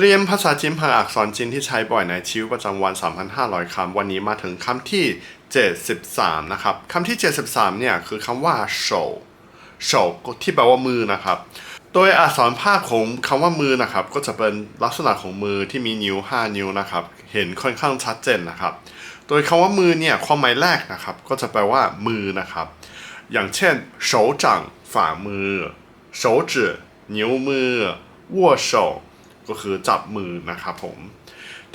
เรียนภาษาจีนผ่านอักษรจีนที่ใช้บ่อยในชีวิตประจำวัน 3,500 คำ วันนี้มาถึงคำที่ 73 นะครับ คำที่ 73 เนี่ยคือคำว่าโฉโฉที่แปลว่ามือนะครับ โดยอักษรภาพของคำว่ามือนะครับ ก็จะเป็นลักษณะของมือที่มีนิ้ว 5 นิ้วนะครับ เห็นค่อนข้างชัดเจนนะครับ โดยคำว่ามือเนี่ยความหมายแรกนะครับ ก็จะแปลว่ามือนะครับ อย่างเช่นโฉจังฝ่ามือโฉจือนิ้วมือวัวโก็คือจับมือนะครับผม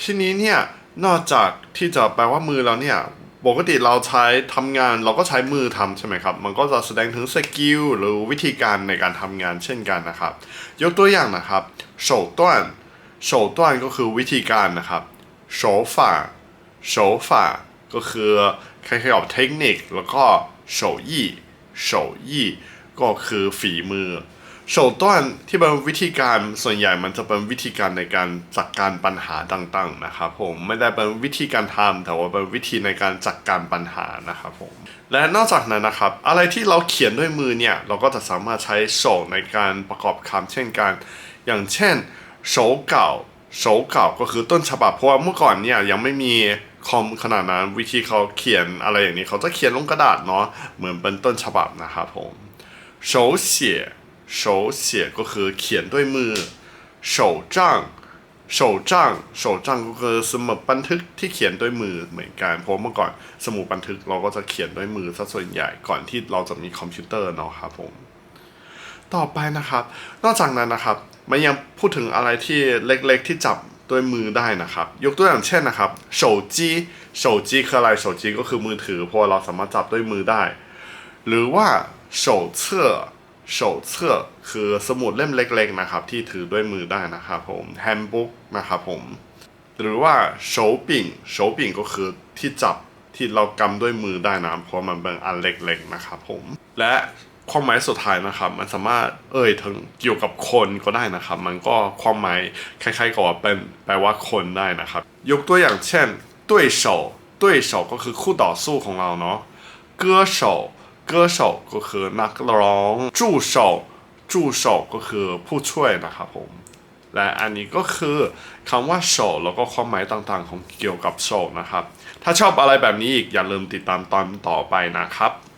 ทีนี้เนี่ยนอกจากที่จะแปลว่ามือแล้วเนี่ยปกติเราใช้ทำงานเราก็ใช้มือทำใช่ไหมครับ มันก็จะแสดงถึงสกิลหรือวิธีการในการทำงานเช่นกันนะครับ ยกตัวอย่างนะครับโฉดต้วนโฉดต้วนก็คือวิธีการนะครับโฉฝ่าโฉฝ่าก็คือคล้ายๆกับเทคนิค แล้วก็โฉยี่โฉี่ก็คือฝีมือ 手段ที่เป็นวิธีการส่วนใหญ่มันจะเป็นวิธีการในการจัดการปัญหาต่างๆนะครับผมไม่ได้เป็นวิธีการทำแต่ว่าเป็นวิธีในการจัดการปัญหานะครับผมและนอกจากนั้นนะครับ อะไรที่เราเขียนด้วยมือเนี่ยเราก็จะสามารถใช้โฉในการประกอบคำเช่นกัน อย่างเช่นโฉเก่าโฉเก่าก็คือต้นฉบับเพราะว่าเมื่อก่อนเนี่ยยังไม่มีคอมขนาดนั้นวิธีเขาเขียนอะไรอย่างนี้เขาจะเขียนลงกระดาษเนาะเหมือนเป็นต้นฉบับนะครับผม 手写手写ก็คือเขียนด้วยมือ手账手账手账ก็คือสมุดบันทึกที่เขียนด้วยมือเหมือนกันเพราะเมื่อก่อนสมุดบันทึกเราก็จะเขียนด้วยมือซะส่วนใหญ่ก่อนที่เราจะมีคอมพิวเตอร์เนาะครับผม ต่อไปนะครับ นอกจากนั้นนะครับ มันยังพูดถึงอะไรที่เล็กๆที่จับด้วยมือได้นะครับ ยกตัวอย่างเช่นนะครับ手机手机คืออะไร手机ก็คือมือถือเพราะว่าเราสามารถจับด้วยมือได้ หรือว่า 手册手册คือสมุดเล่มเล็กๆนะครับ ที่ถือด้วยมือได้นะครับผม handbook นะครับผม หรือว่า手柄手柄ก็คือที่จับที่เรากำด้วยมือได้นะเพราะมันเป็นอันเล็กๆนะครับผม และความหมายสุดท้ายนะครับ มันสามารถเอ่ยถึงเกี่ยวกับคนก็ได้นะครับ มันก็ความหมายคล้ายๆกับว่าเป็นแปลว่าคนได้นะครับ ยกตัวอย่างเช่น对手对手ก็คือคู่ต่อสู้ของเราเนาะ歌手 歌手ก็คือนักร้องจู้โก็คือผู้ช่วยนะครับผมและอันนี้ก็คือคำว่าโชแล้วก็ความหมายต่างๆ ของเกี่ยวกับโชนะครับ ถ้าชอบอะไรแบบนี้อีกอย่าลืมติดตามตอนต่อไปนะครับ